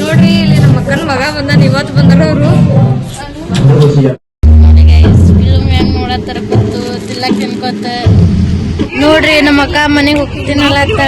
ನೋಡ್ರಿ, ಇಲ್ಲಿ ನಮ್ಮ ಅಕ್ಕನ ಮಗ ಬಂದಾನ, ಇವತ್ತು ಬಂದಾರ ಅವರು. ಫಿಲ್ಮ್ ಹೆಂಗ್ ನೋಡತ್ತಾರ ಕೂತು ತಿಲ್ಲಕ್ ತಿನ್ಕೋತ ನೋಡ್ರಿ, ನಮ್ಮ ಅಕ್ಕ ಮನೆಗೆ ಹೋಗ್ತೀನಲ್ಲತ್ತ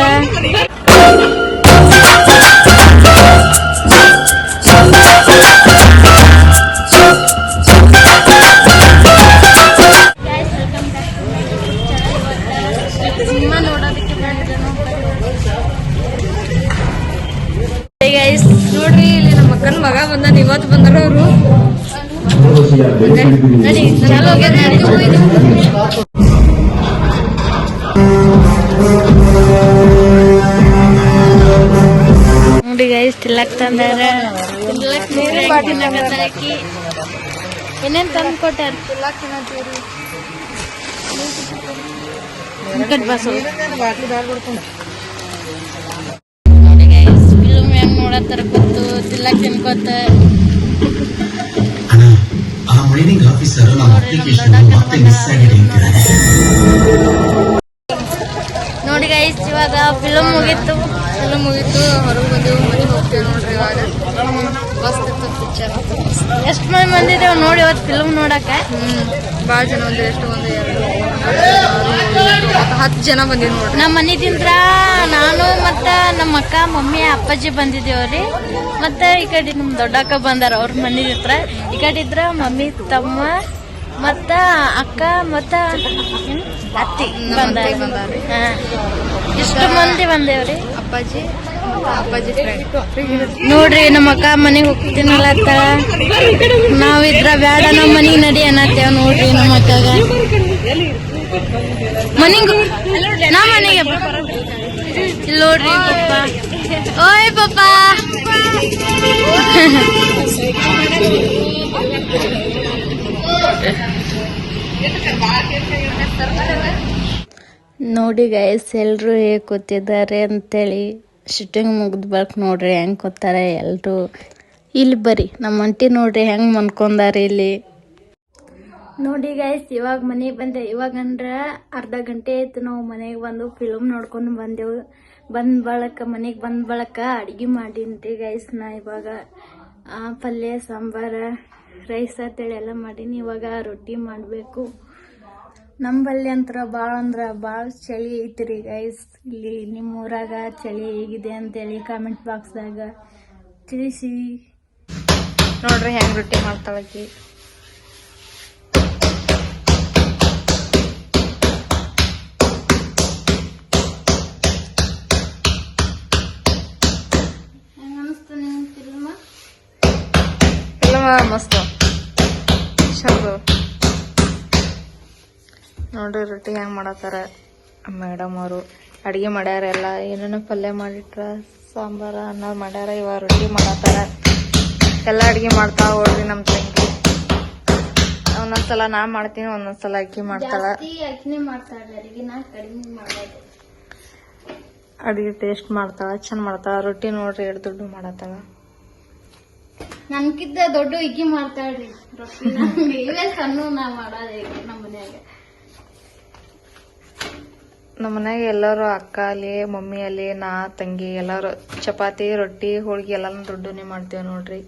ಅಕ್ಕನ ಮಗ ಬಂದಾನ, ಇವತ್ತು ಬಂದ್ರ ಅವರು? ನಡಿ ಗೈಸ್ ತಿಲ್ಲಕ್ ತಂದಾರ. ತಿಲ್ಲಕ್. ಏನೇನ್ ತಂದು ಕೊಟ್ಟಾರ? ಕಟ್ ಬಸ್ ನೋಡಿ ಗೈಸ್ ಫಿಲ್ಮ್ ಹೆಂಗ್ ನೋಡತ್ತಾರ ಕೂತು ಅಣ್ಣ ಆ ಮೈನಿಂಗ್ ಆಫೀಸರ್ ನಮ್ಮ ಅಪ್ಲಿಕೇಶನ್ ಮತ್ತೆ ಮಿಸ್ ಆಗಿದೆ ಅಂತಿದ್ದಾರೆ. ನೋಡಿ ಗೈಸ್ ಇವಾಗ ಫಿಲಮ್ ಮುಗೀತು. ಫಿಲಮ್ ಮುಗೀತು ಹೊರಗೆ ಬಂದೇವು ಮನೆಗೆ ಹೋಗ್ತೇವೆ ನೋಡ್ರಿ ಇವಾಗ. ಮಸ್ತ್ ಇತ್ತು ಪಿಕ್ಚರ್ ಎಷ್ಟು ಮಂದಿ ಬಂದಿದ್ದೇವೆ ನೋಡಿ ಇವತ್ತು ಫಿಲಮ್ ನೋಡಕ್ಕೆ. ಹ್ಮ್ ಭಾಳ ಜನ ಒಂದು ಎಷ್ಟು ಒಂದು ಎರಡು ಹತ್ತು- ಜನ ಬಂದಿವಿ ನೋಡ್ರಿ. ನಮ್ಮ ಮನಿದಿಂದ್ರ ನಾನು ಮತ್ತ ನಮ್ಮ ಅಕ್ಕ ಮಮ್ಮಿ ಅಪ್ಪಾಜಿ ಬಂದಿದ್ದೇವ್ರಿ ಮತ್ತೆ ಈ ಕಡೆ ನಮ್ಮ ದೊಡ್ಡಕ್ಕ ಬಂದಾರ ಅವ್ರ ಮನಿದಿತ್ರ ಈ ಕಡೆ ಇದ್ರ ಮಮ್ಮಿ ತಮ್ಮ ಮತ್ತ ಅಕ್ಕ ಮತ್ತ? ಅತ್ತಿ ಬಂದಾರ. ಇಷ್ಟು ಮಂದಿ ಬಂದೇವ್ರಿ? ಅಪ್ಪಾಜಿ ಅಪ್ಪಾಜಿ ನೋಡ್ರಿ ನಮ್ಮ ಅಕ್ಕ ಮನೆಗೆ ಹೋಗ್ತೀನಲ್ಲತ್ತ ನಾವಿದ್ರ ಬ್ಯಾಡ ನಮ್ಮ ಮನೆಗೆ ನಡಿ ಅನ್ನತ್ತೇವ್ ನೋಡ್ರಿ ನಮ್ಮ ಅಕ್ಕಗ. ಮನೆಗೆ ನಾ ಮನೆಗೆ ಇಲ್ಲಿ ನೋಡ್ರಿ ಪಪ್ಪ. ಓಯ್ ಪಪ್ಪ. ನೋಡಿ ಗೈಸ್ ಎಲ್ಲರೂ ಹೇಗೆ ಕೂತಿದ್ದಾರೆ ಅಂತೇಳಿ ಶೂಟಿಂಗ್ ಮುಗಿದ್ ಬಳಿಕ ನೋಡ್ರಿ ಹೆಂಗ್ ಕೂತಾರೆ ಎಲ್ಲರೂ ಇಲ್ಲಿ ಬರ್ರಿ ನಮ್ಮ ಅಂಟಿ ನೋಡ್ರಿ ಹೆಂಗ್ ಮನ್ಕೊಂಡಾರೆ ಇಲ್ಲಿ. ನೋಡಿ ಗೈಸ್ ಇವಾಗ ಮನೆಗೆ ಬಂದೆ. ಇವಾಗ ಅಂದ್ರೆ ಅರ್ಧ ಗಂಟೆ ಆಯ್ತು ನಾವು ಮನೆಗೆ ಬಂದು ಫಿಲಮ್ ನೋಡ್ಕೊಂಡು ಬಂದೆವು. ಬಂದ ಬಳಕ, ಮನೆಗೆ ಬಂದ ಬಳಕ ಅಡಿಗೆ ಮಾಡೀನಿ ಗೈಸ್ ನಾ ಇವಾಗ. ಪಲ್ಯ, ಸಾಂಬಾರ, ರೈಸ್ ಅಂತೇಳಿ ಎಲ್ಲ ಮಾಡೀನಿ. ಇವಾಗ ರೊಟ್ಟಿ ಮಾಡಬೇಕು. ನಂಬಲ್ಲಿ ಅಂತರ ಭಾಳ ಅಂದ್ರೆ ಭಾಳ ಚಳಿ ಐತ್ರಿ ಗೈಸ್ ಇಲ್ಲಿ ನಿಮ್ಮ ಊರಾಗ ಚಳಿ ಹೇಗಿದೆ ಅಂತೇಳಿ ಕಾಮೆಂಟ್ ಬಾಕ್ಸ್ದಾಗ ತಿಳಿಸಿ. ನೋಡ್ರಿ ಹೆಂಗೆ ರೊಟ್ಟಿ ಮಾಡ್ತಾಳಕಿ ಹೆಂಗ್ ಅನಿಸ್ತು ನಿಮ್ಗೆ ಫಿಲ್ಮ್ ಎಲ್ಲ ಮಸ್ತ್. ಚಂದ ನೋಡ್ರಿ ರೊಟ್ಟಿ ಹೆಂಗೆ ಮಾಡತ್ತಾರ. ಮೇಡಮ್ ಅವರು ಅಡುಗೆ ಮಾಡ್ಯಾರ ಎಲ್ಲ. ಏನೇನೋ ಪಲ್ಯ ಮಾಡಿಟ್ರ ಸಾಂಬಾರ ಅನ್ನ ಮಾಡ್ಯಾರ ಇವಾಗ ರೊಟ್ಟಿ ಮಾಡತ್ತಾರ. ಎಲ್ಲ ಅಡುಗೆ ಮಾಡ್ತಾ ಹೋಗ್ರಿ ನಮ್ಮ ತಂಗಿ. ಒಂದೊಂದ್ಸಲ ನಾ ಮಾಡ್ತೀನಿ ಒಂದೊಂದ್ಸಲ ಅಕ್ಕಿ ಮಾಡ್ತಾಳ. ಅಡಿಗೆ ಟೇಸ್ಟ್ ಮಾಡ್ತಾಳ ಚಂದ ಮಾಡ್ತಾಳ. ರೊಟ್ಟಿ ನೋಡ್ರಿ ಎರಡು ದುಡ್ಡು ಮಾಡತ್ತಾಳ. ನನ್ಕಿದ್ದ ದೊಡ್ಡ ಇಕ್ಕಿ ಮಾಡ್ತಾಳ್ರಿ ರೊಟ್ಟಿನ. ಇವೇ ಸಣ್ಣ ನಾ ಮಾಡೋದೇ ನಮ್ಮ ಮನ್ಯಾಗ. ನಮ್ಮ ಮನ್ಯಾಗ ಎಲ್ಲರೂ ಅಕ್ಕ ಅಲ್ಲಿ, ಮಮ್ಮಿ ಅಲ್ಲಿ, ನಾ, ತಂಗಿ ಎಲ್ಲರೂ, ಚಪಾತಿ, ರೊಟ್ಟಿ, ಹೋಳಿಗೆ ಎಲ್ಲಾನು ದೊಡ್ಡನೇ ಮಾಡ್ತೇವೆ ನೋಡ್ರಿ.